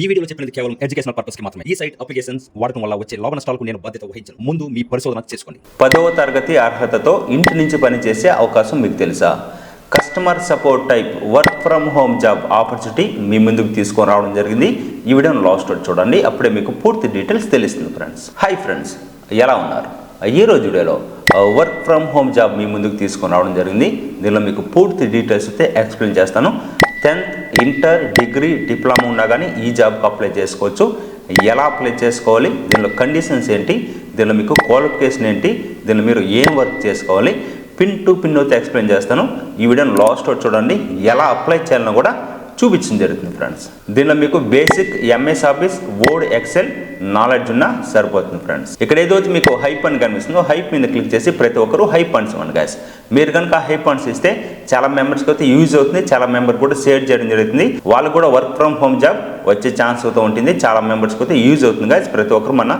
ఈ వీడియోలో చెప్పినది కేవలం ఎడ్యుకేషనల్ పర్పస్కి మాత్రమే. ఈ సైట్ అప్లికేషన్స్ వాడటం వల్ల వచ్చే లాభ నష్టాలకు నేను బాధ్యత వహించను. ముందు మీ పరిశోధన చేసుకోండి. పదవ తరగతి అర్హతతో ఇంటి నుంచి పనిచేసే అవకాశం మీకు తెలుసా? Customer support type work from home job opportunity మీ ముందుకు తీసుకొని రావడం జరిగింది. ఈ వీడియోను లాస్ట్ చూడండి. అప్పుడే మీకు పూర్తి డీటెయిల్స్ తెలుస్తుంది ఫ్రెండ్స్. Hi friends. ఎలా ఉన్నారు? ఈ రోజు వీడియోలో వర్క్ ఫ్రమ్ హోమ్ జాబ్ మీ ముందుకు తీసుకొని రావడం జరిగింది. దీనిలో మీకు పూర్తి డీటెయిల్స్ అయితే ఎక్స్ప్లెయిన్ చేస్తాను. టెన్త్ ఇంటర్ డిగ్రీ డిప్లొమా ఉన్నా కానీ ఈ జాబ్కి అప్లై చేసుకోవచ్చు. ఎలా అప్లై చేసుకోవాలి? దీనిలో కండిషన్స్ ఏంటి? దీనిలో మీకు క్వాలిఫికేషన్ ఏంటి? దీనిలో మీరు ఏం వర్క్ చేసుకోవాలి? పిన్ టు పిన్ అయితే ఎక్స్ప్లెయిన్ చేస్తాను. ఈ వీడియోని లాస్ట్ చూడండి. ఎలా అప్లై చేయాలని కూడా చూపించడం జరుగుతుంది ఫ్రెండ్స్. దీనిలో మీకు basic MS office Word Excel knowledge ఉన్న సరిపోతుంది ఫ్రెండ్స్ ఇక్కడ ఏదైతే మీకు హైప్ అని కనిపిస్తుందో హైప్ మీద క్లిక్ చేసి ప్రతి ఒక్కరు హైప్ అండ్స్ ఇవ్వండి గ్యాస్ మీరు కనుక హైప్ అండ్స్ ఇస్తే చాలా మెంబర్స్కి అయితే యూజ్ అవుతుంది చాలా మెంబర్ కూడా షేర్ చేయడం జరుగుతుంది. వాళ్ళు కూడా వర్క్ ఫ్రమ్ హోమ్ జాబ్ వచ్చే ఛాన్స్ అవుతూ ఉంటుంది చాలా మెంబర్స్కి అయితే యూజ్ అవుతుంది గాయస్ ప్రతి ఒక్కరు మన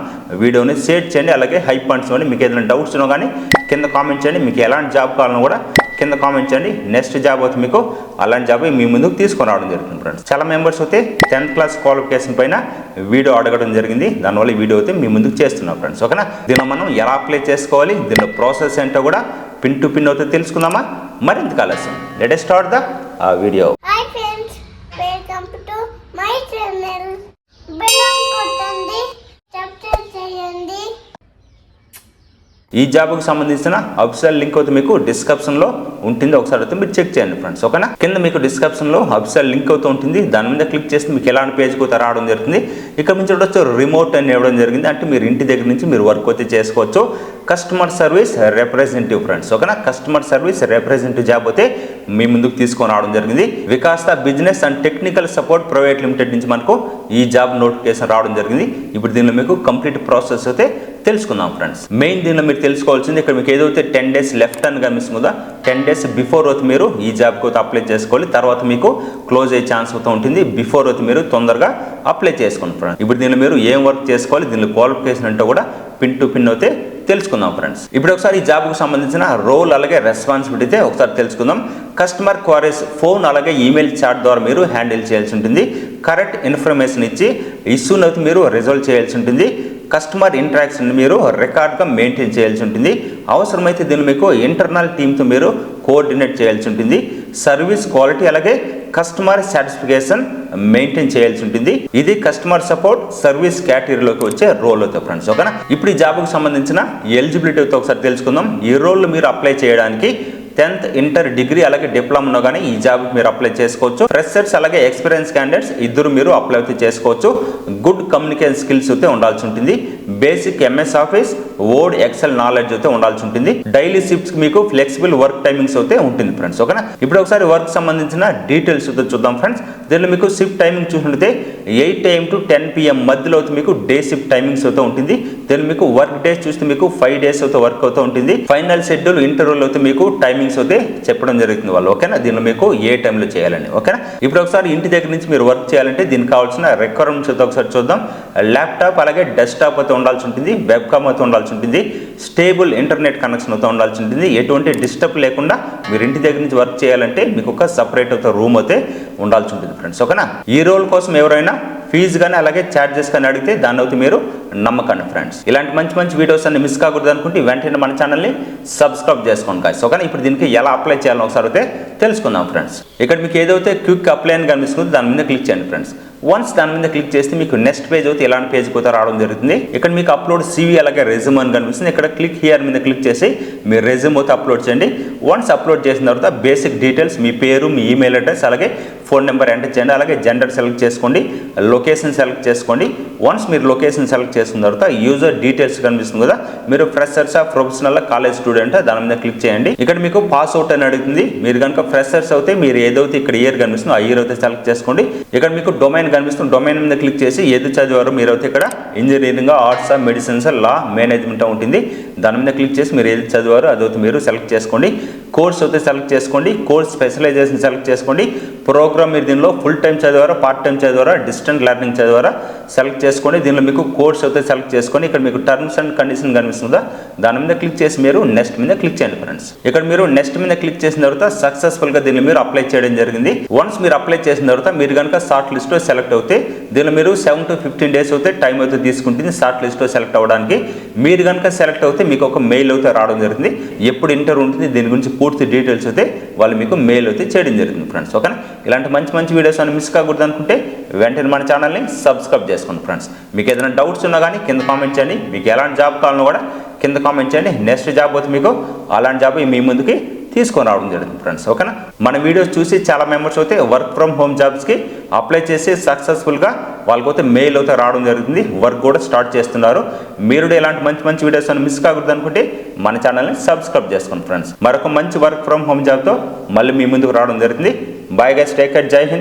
వీడియోని షేర్ చేయండి అలాగే హైప్ అండ్స్ ఇవ్వండి. మీకు ఏదైనా డౌట్స్ ఉన్నా కానీ కింద కామెంట్ చేయండి. మీకు ఎలాంటి జాబ్ కావాలన్నా కూడా కింద కామెంట్ చేయండి. నెక్స్ట్ జాబ్ అయితే మీకు అలాంటి జాబ్ మీ ముందుకు తీసుకొని రావడం జరుగుతుంది ఫ్రెండ్స్ చాలా మెంబర్స్ అయితే టెన్త్ క్లాస్ క్వాలిఫికేషన్ పైన వీడియో అడగడం జరిగింది. దానివల్ల వీడియో అయితే మీ ముందుకు చేస్తున్నాం ఫ్రెండ్స్ ఓకేనా? దీనిలో మనం ఎలా అప్లై చేసుకోవాలి? దీనిలో ప్రాసెస్ ఏంటో కూడా పిన్ టు పిన్ అయితే తెలుసుకుందామా? మరింత ఆలస్యం let start the video hi friends welcome to my channel bell కొట్టండి సబ్స్క్రైబ్ చేయండి ఈ జాబ్కి సంబంధించిన అఫిషియల్ లింక్ అయితే మీకు డిస్క్రిప్షన్లో ఉంటుంది. ఒకసారి అయితే మీరు చెక్ చేయండి ఫ్రెండ్స్ ఓకేనా కింద మీకు డిస్క్రిప్షన్లో అఫిషియల్ లింక్ అయితే ఉంటుంది. దాని మీద క్లిక్ చేసి మీకు ఎలాంటి పేజ్కి అయితే రావడం జరుగుతుంది. ఇక్కడ నుంచి వచ్చి రిమోట్ అని ఇవ్వడం జరిగింది. అంటే మీరు ఇంటి దగ్గర నుంచి మీరు వర్క్ అయితే చేసుకోవచ్చు. కస్టమర్ సర్వీస్ రిప్రజెంటేటివ్ ఫ్రెండ్స్ ఓకేనా కస్టమర్ సర్వీస్ రిప్రజెంటేటివ్ జాబ్ అయితే మీ ముందుకు తీసుకొని రావడం జరిగింది. Vikasta business and technical support private limited నుంచి మనకు ఈ జాబ్ నోటిఫికేషన్ రావడం జరిగింది. ఇప్పుడు దీనిలో మీకు కంప్లీట్ ప్రాసెస్ అయితే తెలుసుకుందాం ఫ్రెండ్స్ మెయిన్ దీనిలో మీరు తెలుసుకోవాల్సింది ఇక్కడ మీకు ఏదైతే టెన్ డేస్ లెఫ్ట్ అని కనిపిస్తుంది కదా టెన్ డేస్ బిఫోర్ అయితే మీరు ఈ జాబ్కి అయితే అప్లై చేసుకోవాలి. తర్వాత మీకు క్లోజ్ అయ్యే ఛాన్స్ అవుతూ ఉంటుంది. బిఫోర్ అయితే మీరు తొందరగా అప్లై చేసుకోండి ఫ్రెండ్స్ ఇప్పుడు దీనిలో మీరు ఏం వర్క్ చేసుకోవాలి దీనిలో క్వాలిఫికేషన్ అంటే కూడా పిన్ టు పిన్ అయితే తెలుసుకుందాం ఫ్రెండ్స్ ఇప్పుడు ఒకసారి ఈ జాబ్కు సంబంధించిన రోల్ అలాగే రెస్పాన్సిబిలిటీ అయితే ఒకసారి తెలుసుకుందాం. కస్టమర్ క్వారీస్ ఫోన్ అలాగే ఈమెయిల్ చాట్ ద్వారా మీరు హ్యాండిల్ చేయాల్సి ఉంటుంది. కరెక్ట్ ఇన్ఫర్మేషన్ ఇచ్చి ఇష్యూని అయితే మీరు రిజాల్వ్ చేయాల్సి ఉంటుంది. కస్టమర్ ఇంటరాక్షన్ మీరు రికార్డ్గా మెయింటైన్ చేయాల్సి ఉంటుంది. అవసరమైతే దీన్ని మీకు ఇంటర్నల్ టీమ్తో మీరు కోఆర్డినేట్ చేయాల్సి ఉంటుంది. సర్వీస్ క్వాలిటీ అలాగే కస్టమర్ సాటిస్ఫికేషన్ మెయింటైన్ చేయాల్సి ఉంటుంది. ఇది కస్టమర్ సపోర్ట్ సర్వీస్ కేటగిరీలోకి వచ్చే రోల్ అవుతుంది ఫ్రెండ్స్ ఓకేనా? ఇప్పుడు ఈ జాబ్కు సంబంధించిన ఎలిజిబిలిటీతో ఒకసారి తెలుసుకుందాం. ఈ రోల్ మీరు అప్లై చేయడానికి టెన్త్ ఇంటర్ డిగ్రీ అలాగే డిప్లొమా కానీ ఈ జాబ్కి మీరు అప్లై చేసుకోవచ్చు. ఫ్రెషర్స్ అలాగే ఎక్స్పీరియన్స్ క్యాండిడేట్స్ ఇద్దరు మీరు అప్లై అయితే చేసుకోవచ్చు. గుడ్ కమ్యూనికేషన్ స్కిల్స్ అయితే ఉండాల్సి ఉంటుంది. Basic MS office Word Excel knowledge అయితే ఉండాల్సి ఉంటుంది. డైలీ షిఫ్ట్స్ మీకు ఫ్లెక్సిబుల్ వర్క్ టైమింగ్స్ అయితే ఉంటుంది ఫ్రెండ్స్ ఓకేనా? ఇప్పుడు ఒకసారి వర్క్ సంబంధించిన డీటెయిల్స్ అయితే చూద్దాం ఫ్రెండ్స్. దీనిలో మీకు షిఫ్ట్ టైమింగ్ చూసినట్లయితే eight AM to ten PM మధ్యలో అయితే మీకు డే షిఫ్ట్ టైమింగ్స్ అయితే ఉంటుంది. దీనిలో మీకు వర్క్ డేస్ చూస్తే మీకు ఫైవ్ డేస్ అయితే వర్క్ అవుతూ ఉంటుంది. ఫైనల్ షెడ్యూల్ ఇంటర్వ్యూలో అయితే మీకు టైమింగ్స్ అయితే చెప్పడం జరుగుతుంది వాళ్ళు ఓకేనా? దీనిలో మీకు ఏ టైంలో చేయాలని ఓకేనా? ఇప్పుడు ఒకసారి ఇంటి దగ్గర నుంచి మీరు వర్క్ చేయాలంటే దీనికి కావాల్సిన రిక్వైర్మెంట్స్ అయితే ఒకసారి చూద్దాం. ల్యాప్టాప్ అలాగే డెస్క్టాప్ అయితే ఉండాల్సి ఉంటుంది వెబ్కామ్ అయితే ఉండాల్సి ఉంటుంది స్టేబుల్ ఇంటర్నెట్ కనెక్షన్ అయితే ఉండాల్సి ఉంటుంది. ఎటువంటి డిస్టర్బ్ లేకుండా మీరు ఇంటి దగ్గర నుంచి వర్క్ చేయాలంటే మీకు ఒక సపరేట్ అయితే రూమ్ అయితే ఉండాల్సి ఉంటుంది ఫ్రెండ్స్ ఓకేనా ఈ రోల్ కోసం ఎవరైనా ఫీజు కానీ అలాగే ఛార్జెస్ కానీ అడిగితే దాన్ని అయితే మీరు నమ్మకండి ఫ్రెండ్స్ ఇలాంటి మంచి మంచి వీడియోస్ అన్ని మిస్ కాకూడదు అనుకుంటే వెంటనే మన ఛానల్ని సబ్స్క్రైబ్ చేసుకోండి కాదు కానీ ఇప్పుడు దీనికి ఎలా అప్లై చేయాలో ఒకసారి అయితే తెలుసుకుందాం ఫ్రెండ్స్ ఇక్కడ మీకు ఏదైతే క్విక్ అప్లై అని కనిపిస్తుంది దాని మీద క్లిక్ చేయండి ఫ్రెండ్స్ వన్స్ దాని మీద క్లిక్ చేస్తే మీకు నెక్స్ట్ పేజ్ అయితే ఎలాంటి పేజ్ పోతే రావడం జరుగుతుంది. ఇక్కడ మీకు అప్లోడ్ సివి అలాగే రెజ్యూమ్ అని కనిపిస్తుంది. ఇక్కడ క్లిక్ హియర్ మీద క్లిక్ చేసి మీ రెజ్యూమ్ అయితే అప్లోడ్ చేయండి. వన్స్ అప్లోడ్ చేసిన తర్వాత బేసిక్ డీటెయిల్స్ మీ పేరు మీ ఈమెయిల్ అడ్రస్ అలాగే ఫోన్ నెంబర్ ఎంటర్ చేయండి. అలాగే జెండర్ సెలెక్ట్ చేసుకోండి. లొకేషన్ సెలెక్ట్ చేసుకోండి. వన్స్ మీరు లొకేషన్ సెలెక్ట్ చేసిన తర్వాత యూజర్ డీటెయిల్స్ కనిపిస్తుంది కదా మీరు ఫ్రెషర్స్ ప్రొఫెషనల్ కాలేజ్ స్టూడెంట్ దాని మీద క్లిక్ చేయండి. ఇక్కడ మీకు పాస్ అవుట్ అని అడుగుతుంది. మీరు కనుక ఫ్రెషర్స్ అయితే మీరు ఏదైతే ఇక్కడ ఇయర్ కనిపిస్తుందో ఆ ఇయర్ అయితే సెలెక్ట్ చేసుకోండి. ఇక్కడ మీకు డొమైన్ కనిపిస్తుంది. డొమైన్ మీద క్లిక్ చేసి ఏది చదివారో మీరు అయితే ఇక్కడ engineering arts medicines law management ఉంటుంది. దాని మీద క్లిక్ చేసి మీరు ఏది చదివారో అదైతే మీరు సెలెక్ట్ చేసుకోండి. కోర్స్ అయితే సెలెక్ట్ చేసుకోండి. కోర్స్ స్పెషలైజేషన్ సెలెక్ట్ చేసుకోండి. ప్రోగ్రామ్ మీరు దీనిలో ఫుల్ టైం చదివారా పార్ట్ టైం చదివారా డిస్టెంట్ లెర్నింగ్ చదివారా సెలెక్ట్ చేసుకొని దీనిలో మీకు కోర్స్ అయితే సెలెక్ట్ చేసుకొని ఇక్కడ మీకు టర్మ్స్ అండ్ కండిషన్ కనిపిస్తుందా? దాని మీద క్లిక్ చేసి మీరు నెక్స్ట్ మీద క్లిక్ చేయండి ఫ్రెండ్స్. ఇక్కడ మీరు నెక్స్ట్ మీద క్లిక్ చేసిన తర్వాత సక్సెస్ఫుల్గా దీన్ని మీరు అప్లై చేయడం జరిగింది. వన్స్ మీరు అప్లై చేసిన తర్వాత మీరు కనుక షార్ట్ లిస్ట్లో సెలెక్ట్ అవుతే దీనిలో మీరు సెవెన్ టు ఫిఫ్టీన్ డేస్ అయితే టైం అయితే తీసుకుంటుంది షార్ట్ లిస్ట్లో సెలెక్ట్ అవ్వడానికి. మీరు కనుక సెలెక్ట్ అవుతే మీకు ఒక మెయిల్ అయితే రావడం జరుగుతుంది ఎప్పుడు ఇంటర్ ఉంటుంది దీని గురించి పూర్తి డీటెయిల్స్ అయితే వాళ్ళు మీకు మెయిల్ అయితే చేయడం జరుగుతుంది ఫ్రెండ్స్. ఓకేనా? ఇలాంటి మంచి మంచి వీడియోస్ అని మిస్ కాకూడదు అనుకుంటే వెంటనే మన ఛానల్ని సబ్స్క్రైబ్ చేసుకోండి ఫ్రెండ్స్ మీకు ఏదైనా డౌట్స్ ఉన్నా కానీ కింద కామెంట్ చేయండి. మీకు ఎలాంటి జాబ్ కావాలన్నా కూడా కింద కామెంట్ చేయండి. నెక్స్ట్ జాబ్ అయితే మీకు అలాంటి జాబ్ మీ ముందుకి తీసుకొని రావడం జరుగుతుంది ఫ్రెండ్స్ ఓకేనా మన వీడియోస్ చూసి చాలా మెంబర్స్ అయితే వర్క్ ఫ్రమ్ హోమ్ జాబ్స్కి అప్లై చేసి సక్సెస్ఫుల్గా వాళ్ళకైతే మెయిల్ అయితే రావడం జరుగుతుంది. వర్క్ కూడా స్టార్ట్ చేస్తున్నారు. మీరు కూడా ఇలాంటి మంచి మంచి వీడియోస్ అని మిస్ కాకూడదు అనుకుంటే మన ఛానల్ని సబ్స్క్రైబ్ చేసుకోండి ఫ్రెండ్స్. మరొక మంచి వర్క్ ఫ్రమ్ హోమ్ జాబ్తో మళ్ళీ మీ ముందుకు రావడం జరుగుతుంది. బాయ్ గైస్ టేక్ కేర్ జై హింద్.